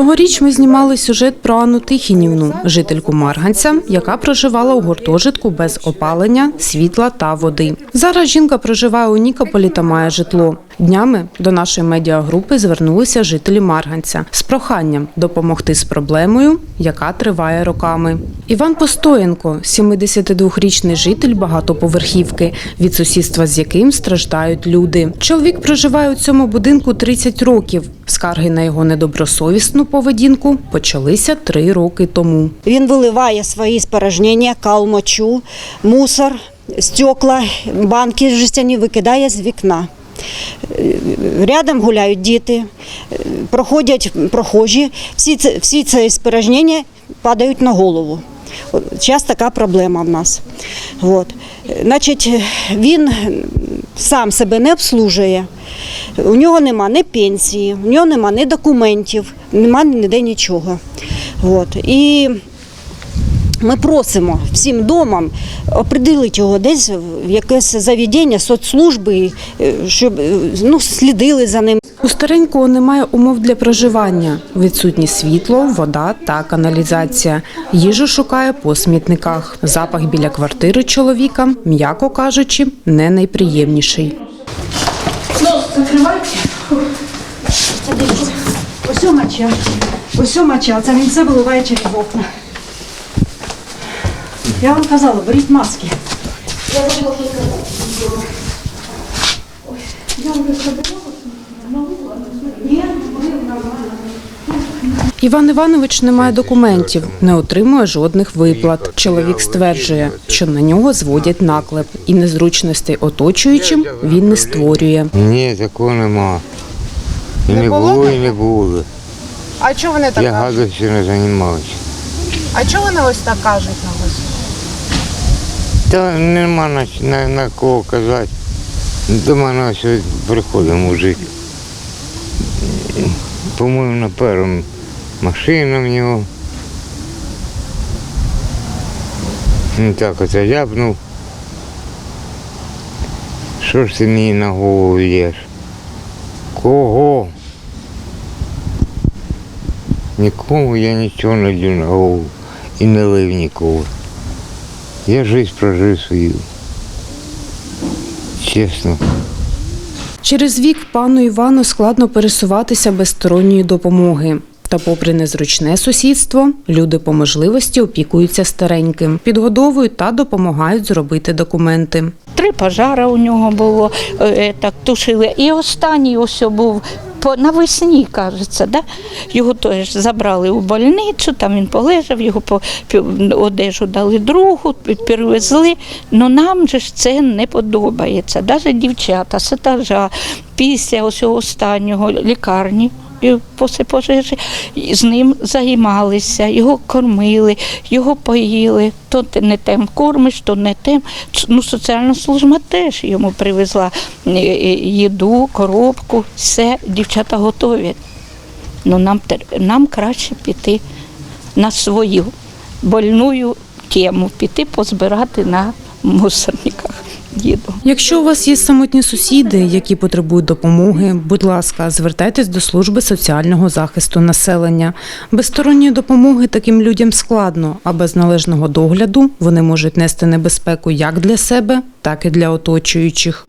Тогоріч ми знімали сюжет про Анну Тихінівну, жительку Марганця, яка проживала у гуртожитку без опалення, світла та води. Зараз жінка проживає у Нікополі та має житло. Днями до нашої медіагрупи звернулися жителі Марганця з проханням допомогти з проблемою, яка триває роками. Іван Постоєнко, 72-річний житель багатоповерхівки, від сусідства з яким страждають люди. Чоловік проживає у цьому будинку 30 років. Скарги на його недобросовісну поведінку почалися три роки тому. Він виливає свої спорожнення, кал, мочу, мусор, стекла, банки жестяні викидає з вікна. Рядом гуляють діти, проходять прохожі, всі це, всі ці спорожнення падають на голову. Зараз така проблема в нас. От. Значить, він сам себе не обслужує. У нього нема ні пенсії, у нього нема ні документів, нема ніде нічого. От. І ми просимо всім домам определити його десь в якесь заведення соцслужби, е, щоб е, ну, слідили за ним. У старенького немає умов для проживання, відсутні світло, вода та каналізація. Їжу шукає по смітниках. Запах біля квартири чоловіка, м'яко кажучи, не найприємніший. Це дивіться. Ось моча. Ось моча. Це він все виливає через окна. Я вам казала, беріть маски. Іван Іванович не має документів, не отримує жодних виплат. Чоловік стверджує, що на нього зводять наклеп, і незручностей оточуючим він не створює. Ні, такого нема. І Не було було, і не буде. А чого вони Я гадостю не займався. А чого вони ось так кажуть на вас? Та нема на, на, на кого казати. До мене ось приходить мужик. По-моєму, на першому машина в нього. Він так оце ляпнув. Що ж ти мені на голову лєш? Кого? Нікому я нічого не лью на голову і не лив нікого. Я життя прожив свою. Чесно. Через вік пану Івану складно пересуватися без сторонньої допомоги. Та, попри незручне сусідство, люди по можливості опікуються стареньким, підгодовують та допомагають зробити документи. Три пожара у нього було, е, так тушили. І останній ось був по навесні, кажеться, да? його теж забрали у больницю, там він полежав, його по одежу дали другу, перевезли. Ну нам же ж це не подобається. Навіть дівчата з після ось останнього лікарні. Пожежі з ним займалися, його кормили, його поїли. То ти не тим кормиш, то не тим. Ну, соціальна служба теж йому привезла е, е, їду, коробку, все, дівчата готові. Ну, нам, нам краще піти на свою больну тему, піти позбирати на мусорниках. Якщо у вас є самотні сусіди, які потребують допомоги, будь ласка, звертайтесь до служби соціального захисту населення. Без сторонньої допомоги таким людям складно, а без належного догляду вони можуть нести небезпеку як для себе, так і для оточуючих.